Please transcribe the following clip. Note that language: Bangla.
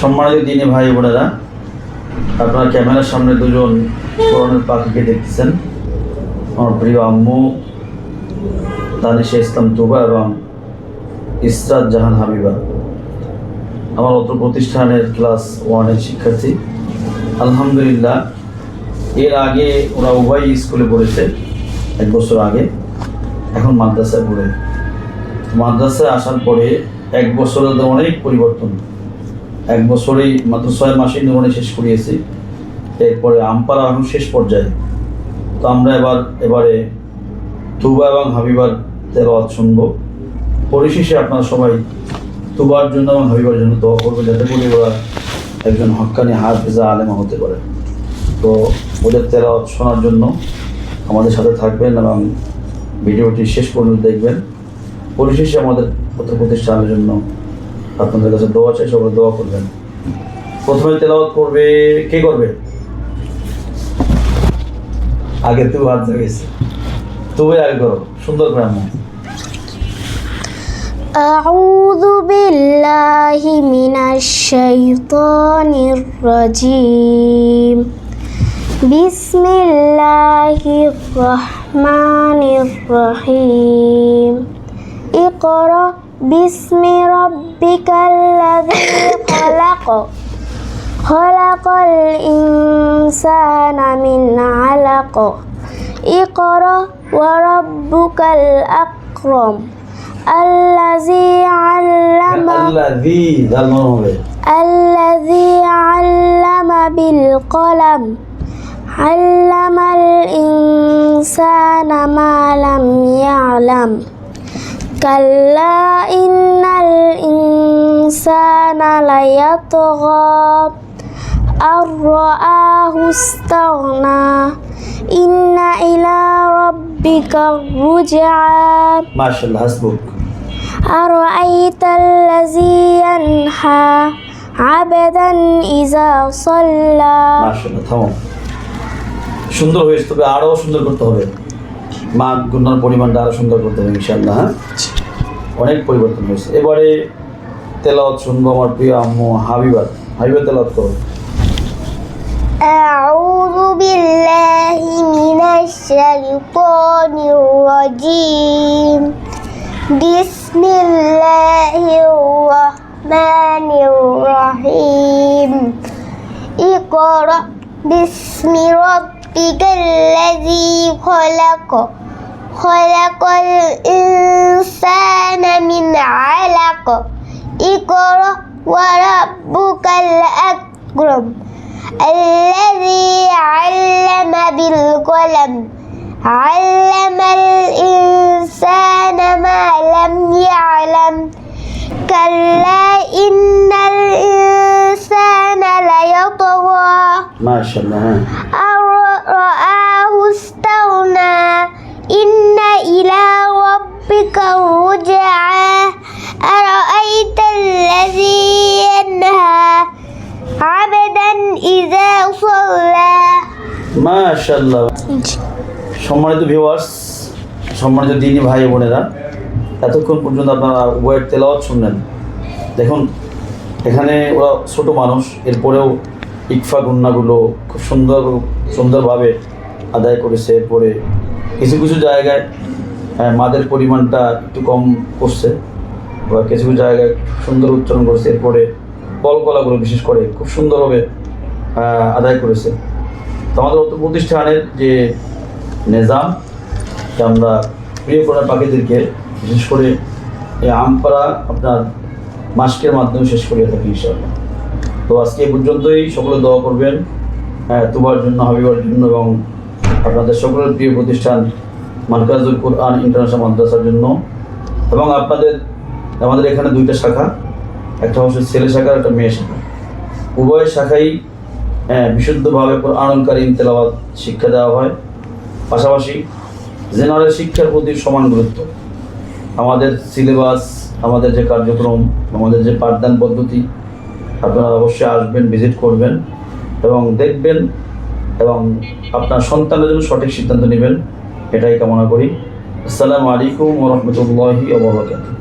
সম্মানিত দিনে ভাই বোনেরা, আপনারা ক্যামেরার সামনে দুজন কোরআনের পাখিকে দেখতেছেন। আমার প্রিয় আম্মু দানিশা ইসলাম তুবা এবং ইসরাত জাহান হাবিবা, আমার অত প্রতিষ্ঠানের ক্লাস ওয়ানের শিক্ষার্থী। আলহামদুলিল্লাহ, এর আগে ওরা উভয় স্কুলে পড়েছে, এক বছর আগে। এখন মাদ্রাসায় পড়ে। মাদ্রাসায় আসার পরে এক বছরের তো অনেক পরিবর্তন। এক বছরেই মাত্র ছয় মাসেই নমনে শেষ করিয়েছি। এরপরে আমপাড়া এখন শেষ পর্যায়ে। তো আমরা এবার, এবারে তুবা এবং হাবিবার তেলাওয়াত শুনব। পরিশেষে আপনারা সবাই তুবার জন্য এবং হাবিবার জন্য দোয়া করবে, যাতে করে ওরা একজন হক্কানি হাফিজা আলেমা হতে পারে। তো ওদের তেলাওয়াত শোনার জন্য আমাদের সাথে থাকবেন এবং ভিডিওটি শেষ পর্যন্ত দেখবেন। পরিশেষে আমাদের প্রতিষ্ঠানের জন্য আপনাদের কাছে দোয়া চাই সবাই দোয়া করবেন প্রথমে তেলাওয়াত করবে কে করবে আগে তুই হাত জাগিয়েছে তুমি আগে করো সুন্দর করে আম্মু أعوذ بالله من الشيطان الرجيم بسم الله الرحمن الرحيم اقرأ بسم ربك الذي خلق. خلق الإنسان من علق. اقرأ وربك الأكرم. الذي علم الذي علم بالقلم. علم الإنسان ما لم يعلم. كلا إن الإنسان ليطغى أن رآه استغنى إن إلى ربك الرجعى মাশাআল্লাহ হাসবুক أرأيت الذي ينحى عبدا إذا صلى মাশাআল্লাহ থামো সুন্দর হয়েছে তবে আরও সুন্দর করতে হবে মা গুণার পরিমাণটা আরও সুন্দর করতে হবে ইনশাআল্লাহ হ্যাঁ অনেক পরিবর্তন হয়েছে এবারে তেলাওয়াত শুনবো আমার প্রিয় আম্মু হাবিবার হাবিবার তেলাওয়াত করো أعوذ بالله من الشيطان الرجيم بسم الله الرحمن الرحيم اقرأ باسم ربك الذي خلق خلق الإنسان من اقرأ وربك الأكرم. الذي علم بالقلم. علم الإنسان ما لم يعلم. كلا إن الإنسان ليطغى. ما شاء الله. رآه استغنى. إن إلى ربك الرجعى. ওয়াহিদান ইজা সাল্লা মাশাআল্লাহ। সম্মানিত ভিউয়ার্স সম্মানিত দিনী ভাই বোনেরা এতক্ষণ পর্যন্ত আপনারা ওয়েট তেলাওয়াত শুনলেন। দেখুন এখানে ওরা ছোট মানুষ এরপরেও ইকফা গুন্নাগুলো খুব সুন্দর সুন্দরভাবে আদায় করেছে। এরপরে কিছু কিছু জায়গায় মাদের পরিমাণটা একটু কম করছে বা কিছু কিছু জায়গায় সুন্দর উচ্চারণ করছে। এরপরে কলকলাগুলো বিশেষ করে খুব সুন্দরভাবে আদায় করেছে। তো আমাদের অত প্রতিষ্ঠানের যে নিজাম, যে আমরা প্রিয় করার পাখিদেরকে বিশেষ করে এই আমপাড়া আপনার মাস্কের মাধ্যমে শেষ করিয়ে থাকি ইনশাআল্লাহ। তো আজকে এই পর্যন্তই, সকলে দোয়া করবেন হ্যাঁ তোমার জন্য, হাবিবার জন্য এবং আপনাদের সকলের প্রিয় প্রতিষ্ঠান মার্কাজুল কোরআন ইন্টারন্যাশনাল মাদ্রাসার জন্য। এবং আপনাদের, আমাদের এখানে দুইটা শাখা একটা হচ্ছে ছেলে শাখা আর একটা মেয়ে শাখা। উভয় শাখাই বিশুদ্ধভাবে কারিম তেলাওয়াত শিক্ষা দেওয়া হয়। পাশাপাশি জেনারেল শিক্ষার প্রতি সমান গুরুত্ব। আমাদের সিলেবাস, আমাদের যে কার্যক্রম, আমাদের যে পাঠদান পদ্ধতি, আপনারা অবশ্যই আসবেন, ভিজিট করবেন এবং দেখবেন এবং আপনার সন্তানের জন্য সঠিক সিদ্ধান্ত নেবেন। এটাই কামনা করি। আসসালামু আলাইকুম ওরহমতুল্লাহি ওবরাকাতুহ